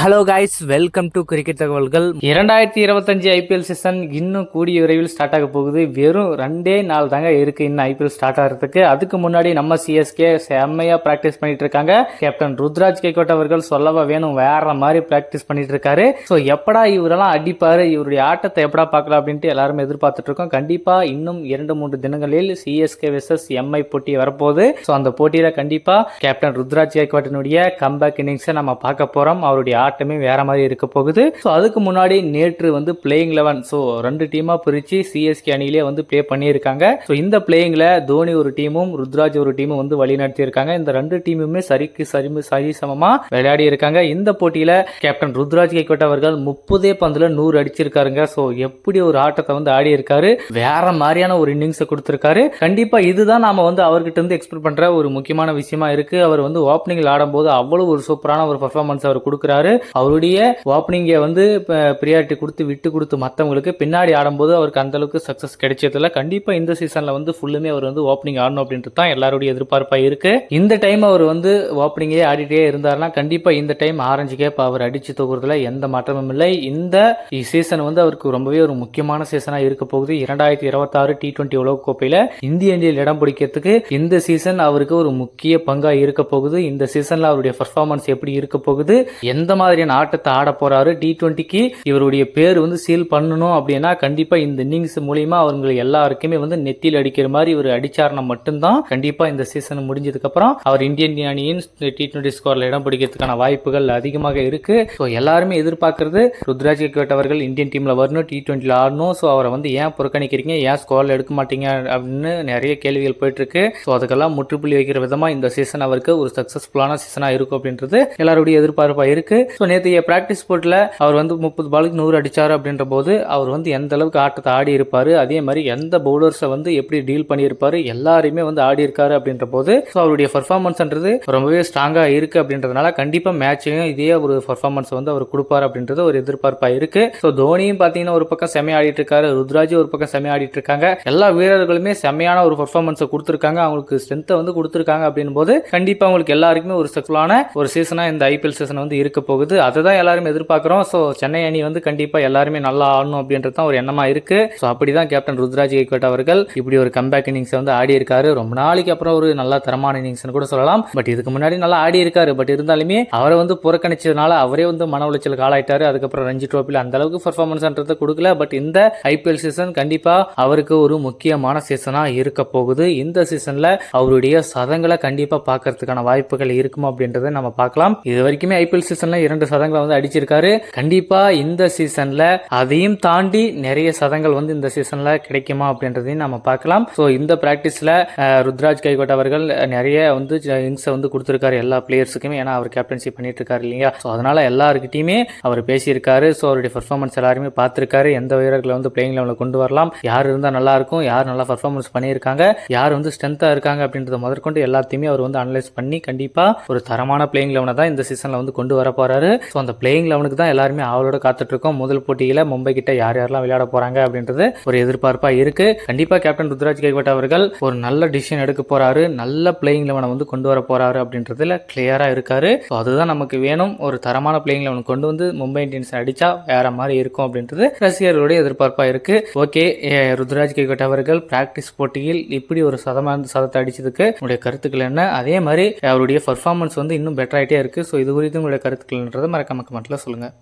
Hello guys welcome to cricket தகவல்கள் இரண்டாயிரத்தி இருபத்தஞ்சு ஐபிஎல் சீசன் இன்னும் கூடிய விரைவில் ஸ்டார்ட் ஆக போகுது. வெறும் ரெண்டே நாள் தாங்க இருக்கு இன்னும் ஐபிஎல் ஸ்டார்ட் ஆகிறதுக்கு. அதுக்கு முன்னாடி நம்ம சிஎஸ்கே செம்மையா பிராக்டிஸ் பண்ணிட்டு இருக்காங்க. கேப்டன் ருத்ராஜ் கேக்கோட் அவர்கள் சொல்லவா வேணும்? வேற மாதிரி பிராக்டிஸ் பண்ணிட்டு இருக்காரு. ஸோ எப்படா இவரெல்லாம் அடிப்பாரு? இவருடைய ஆட்டத்தை எப்படா பார்க்கலாம் அப்படின்ட்டு எல்லாரும் எதிர்பார்த்துட்டு இருக்கோம். கண்டிப்பா இன்னும் இரண்டு மூன்று தினங்களில் சிஎஸ்கே வெர்சஸ் எம்ஐ போட்டி வரப்போகுது. ஸோ அந்த போட்டியில கண்டிப்பா கேப்டன் ருத்ராஜ் கேக்வாட்டினுடைய கம்பேக் இன்னிங்ஸை நம்ம பார்க்க போறோம். அவருடைய ஆட்டமே வேற மாதிரி இருக்க போகுது. ஸோ அதுக்கு முன்னாடி நேற்று வந்து பிளேயிங் லெவன் ஸோ ரெண்டு டீமா பிரிச்சு சிஎஸ்கே அணியிலே வந்து ப்ளே பண்ணியிருக்காங்க. ஸோ இந்த பிளேயிங்ல தோனி ஒரு டீமும் ருத்ராஜ் ஒரு டீமும் வந்து வழிநடத்தி இருக்காங்க இந்த ரெண்டு டீமுமே சரிக்கு சரி சரி சமமாக விளையாடி இருக்காங்க. இந்த போட்டியில கேப்டன் ருத்ராஜ் கைக்கோட் அவர்கள் முப்பதே பந்துல நூறு அடிச்சிருக்காருங்க. ஸோ எப்படி ஒரு ஆட்டத்தை வந்து ஆடி இருக்காரு வேற மாதிரியான ஒரு இன்னிங்ஸை கொடுத்திருக்காரு. கண்டிப்பா இதுதான் நாம வந்து அவர்கிட்ட இருந்து எக்ஸ்பெக்ட் பண்ற ஒரு முக்கியமான விஷயமா இருக்கு. அவர் வந்து ஓப்பனிங்ல ஆடும்போது அவ்வளவு ஒரு சூப்பரான ஒரு பர்ஃபார்மன்ஸ் அவர் கொடுக்குறாரு. அவருடைய ஓப்பனிங்கை வந்து ப்ரியாரிட்டி கொடுத்து விட்டு கொடுத்து மற்றவங்களுக்கு பின்னாடி ஆடும்போது அவருக்கு அந்த அளவுக்கு சக்ஸஸ் கிடைச்சதில்ல. கண்டிப்பா இந்த சீசன்ல வந்து ஃபுல்லுமே அவர் வந்து ஓப்பனிங் ஆடணும் அப்படின்றது தான் எல்லாருடைய எதிர்பார்ப்பாக இருக்கு. இந்த டைம் அவர் வந்து ஓப்பனிங்கே ஆடிட்டே இருந்தாருன்னா கண்டிப்பா இந்த டைம் ஆரஞ்சு கேப் அவர் அடிச்சு தொகுறதுல எந்த மாற்றமும் இல்லை. இந்த சீசன் வந்து அவருக்கு ரொம்பவே ஒரு முக்கியமான சீசனா இருக்க போகுது. இரண்டாயிரத்தி இருபத்தாறு டி டுவெண்ட்டி உலக கோப்பையில் இந்திய அணியில் இடம் பிடிக்கிறதுக்கு இந்த சீசன் அவருக்கு ஒரு முக்கிய பங்காக இருக்க போகுது. இந்த சீசன்ல அவருடைய பர்ஃபார்மன்ஸ் எப்படி இருக்க போகுது? எந்த மாதிரியான ஆட்டத்தை ஆட போறாரு. டி டுவெண்ட்டிக்கு இவருடைய பேர் வந்து சீல் பண்ணணும் அப்படின்னா கண்டிப்பா இந்த இன்னிங்ஸ் மூலியமா அவங்க எல்லாருக்குமே வந்து நெத்தியில் அடிக்கிற மாதிரி இவர் அடிச்சார்னா மட்டும்தான் கண்டிப்பா இந்த சீசன் முடிஞ்சதுக்கு அப்புறம் அவர் இந்தியன் அணியின் டி டுவெண்ட்டி ஸ்கோர்ல இடம் பிடிக்கிறதுக்கான வாய்ப்புகள் அதிகமாக இருக்கு. ஸோ எல்லாருமே எதிர்பார்க்கறது ருத்ராஜ் கேட் அவர்கள் இந்தியன் டீம்ல வரணும் டி டுவெண்ட்டில ஆடணும். ஸோ அவரை வந்து ஏன் புறக்கணிக்கிறீங்க? ஏன் ஸ்கோர்ல எடுக்க மாட்டீங்க? அப்படின்னு நிறைய கேள்விகள் போயிட்டு இருக்கு ஸோ அதுக்கெல்லாம் முற்றுப்புள்ளி வைக்கிற விதமா இந்த சீசன் அவருக்கு ஒரு சக்சஸ்ஃபுல்லான சீசனா இருக்கும் அப்படின்றது எல்லாருடைய எதிர்பார்ப்பா இருக்கு. ஸோ நேற்றைய ப்ராக்டிஸ் போட்டில் அவர் வந்து முப்பது பாலுக்கு நூறு அடித்தார் அப்படின்ற போது அவர் வந்து எந்த அளவுக்கு ஆட்டத்தை ஆடி இருப்பார் அதே மாதிரி எந்த பவுலர்ஸை வந்து எப்படி டீல் பண்ணியிருப்பாரு எல்லாருமே வந்து ஆடி இருக்காரு அப்படின்ற போது ஸோ அவருடைய பர்ஃபார்மன்ஸ்ன்றது ரொம்பவே ஸ்ட்ராங்காக இருக்கு அப்படின்றதுனால கண்டிப்பாக மேட்சையும் இதே ஒரு பர்ஃபார்மன்ஸ் வந்து அவர் கொடுப்பாரு அப்படின்றது ஒரு எதிர்பார்ப்பாக இருக்கு. ஸோ தோனியும் பார்த்தீங்கன்னா ஒரு பக்கம் செமையா ஆடிட்டு இருக்காரு ருத்ராஜ் ஒரு பக்கம் செமையா ஆடிட்டு இருக்காங்க. எல்லா வீரர்களுமே செம்மையான ஒரு பர்ஃபார்மன்ஸை கொடுத்துருக்காங்க அவங்களுக்கு ஸ்ட்ரென்த்தை வந்து கொடுத்துருக்காங்க அப்படின் போது கண்டிப்பாக அவங்களுக்கு எல்லாருக்குமே ஒரு சக்லான ஒரு சீசனா இந்த ஐபிஎல் சீசன் வந்து இருக்க போகுது. அதை தான் எல்லாரும் எதிர்பார்க்குறோம். ஸோ சென்னை அணி வந்து கண்டிப்பாக எல்லாருமே நல்லா ஆடணும் அப்படின்றது தான் ஒரு எண்ணமாக இருக்குது ஸோ அப்படி தான் கேப்டன் ருத்ராஜ் கேக்வட் அவர்கள் இப்படி ஒரு கம்பேக் இன்னிங்ஸ் வந்து ஆடி இருக்காரு ரொம்ப நாளைக்கு அப்புறம் ஒரு நல்ல தரமான இன்னிங்ஸ்னு கூட சொல்லலாம். பட் இதுக்கு முன்னாடி நல்லா ஆடி இருக்காரு பட் இருந்தாலுமே அவரை வந்து புறக்கணிச்சதுனால அவரே வந்து மன உளைச்சலுக்கு ஆளாயிட்டாரு. அதுக்கப்புறம் ரஞ்சி ட்ரோஃபியில் அந்த அளவுக்கு பர்ஃபார்மன்ஸ்ன்றதை கொடுக்கல. பட் இந்த ஐபிஎல் சீசன் கண்டிப்பா அவருக்கு ஒரு முக்கியமான சீசனா இருக்க போகுது. இந்த சீசன்ல அவருடைய சதங்களை கண்டிப்பா பார்க்கறதுக்கான வாய்ப்புகள் இருக்குமா அப்படின்றத நம்ம பார்க்கலாம். இது வரைக்குமே ஐபிஎல் சீசன்ல இரண்டு சதங்களை வந்து அடிச்சிருக்காரு. கண்டிப்பா இந்த சீசன்ல அதையும் தாண்டி நிறைய சதங்கள் வந்து இந்த சீசன்ல கிடைக்குமா அப்படின்றதையும் நம்ம பார்க்கலாம். ஸோ இந்த பிராக்டிஸ்ல ருத்ராஜ் கைகோட் அவர்கள் நிறைய வந்து இங்ஸை வந்து கொடுத்துருக்காரு எல்லா பிளேயர்ஸுக்குமே ஏன்னா அவர் கேப்டன்ஷிப் பண்ணிட்டு இருக்காரு இல்லையா? ஸோ அதனால எல்லாருக்கிட்டையுமே அவர் பேசியிருக்காரு. ஸோ அவருடைய பர்ஃபார்மன்ஸ் எல்லாருமே பார்த்துருக்காரு. எந்த வீரர்களை வந்து பிளேயிங் லெவலில் கொண்டு வரலாம்? யார் இருந்தால் நல்லா இருக்கும்? யார் நல்லா பர்ஃபார்மன்ஸ் பண்ணியிருக்காங்க? யார் வந்து ஸ்ட்ரென்த்தாக இருக்காங்க அப்படின்றத முதற்கொண்டு எல்லாத்தையுமே அவர் வந்து அனலைஸ் பண்ணி கண்டிப்பாக ஒரு தரமான பிளேயிங் லெவனை தான் இந்த சீசனில் வந்து கொண்டு வர போறாரு. ஸோ அந்த பிளேயிங் லெவனுக்கு தான் எல்லாருமே அவளோட காத்துட்டு இருக்கோம் முதல் போட்டியில் மும்பை கிட்ட யார் யாரெல்லாம் விளையாட போறாங்க அப்படின்றது ஒரு எதிர்பார்ப்பா இருக்கு. கண்டிப்பாக கேப்டன் ருத்ராஜ் கைவட் அவர்கள் ஒரு நல்ல டிசிஷன் எடுக்க போறாரு. நல்ல பிளேயிங் லெவனை வந்து கொண்டு வர போறாரு அப்படின்றதுல கிளியராக இருக்காரு. ஸோ அதுதான் நமக்கு வேணும். ஒரு தரமான பிளேயிங் லெவன் கொண்டு வந்து மும்பை இந்தியன்ஸ் அடிச்சா வேற மாதிரி இருக்கும் அப்படின்றது ரசிகர்களுடைய எதிர்பார்ப்பாக இருக்கு. ஓகே ருத்ராஜ் கைகோட் அவர்கள் பிராக்டிஸ் போட்டியில் இப்படி ஒரு சதமான சதத்தை அடிச்சதுக்கு உங்களுடைய கருத்துக்கள் என்ன? அதே மாதிரி அவருடைய பர்ஃபார்மன்ஸ் வந்து இன்னும் பெட்டர் ஆகிட்டே இருக்கு. ஸோ இது குறித்து உங்களுடைய கருத்துக்கள்ன்றதை மறக்காமல் கமெண்ட்டில் சொல்லுங்கள்